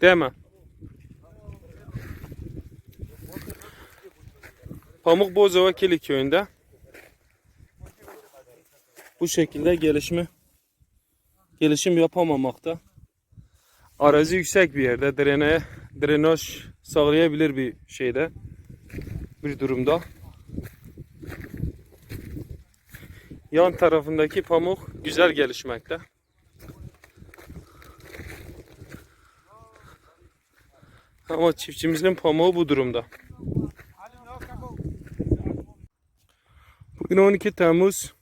Değil mi? Pamuk Bozova Kili köyünde bu şekilde gelişimi gelişim yapamamakta. Arazi yüksek bir yerde drene, drenaj sağlayabilir bir şeyde bir durumda. Yan tarafındaki pamuk güzel gelişmekte. Ama çiftçimizin pamuğu bu durumda. Bugün 12 Temmuz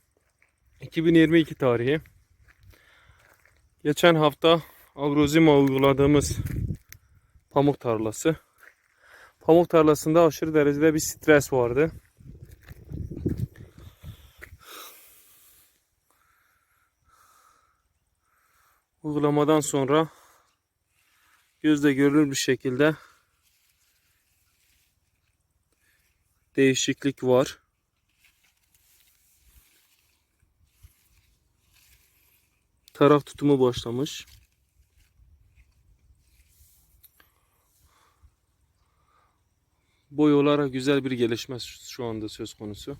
2022 tarihi. Geçen hafta Agrozima uyguladığımız pamuk tarlası. Pamuk tarlasında aşırı derecede bir stres vardı. Uygulamadan sonra gözle görülür bir şekilde değişiklik var. Taraf tutumu başlamış. Boy olarak güzel bir gelişme şu anda söz konusu.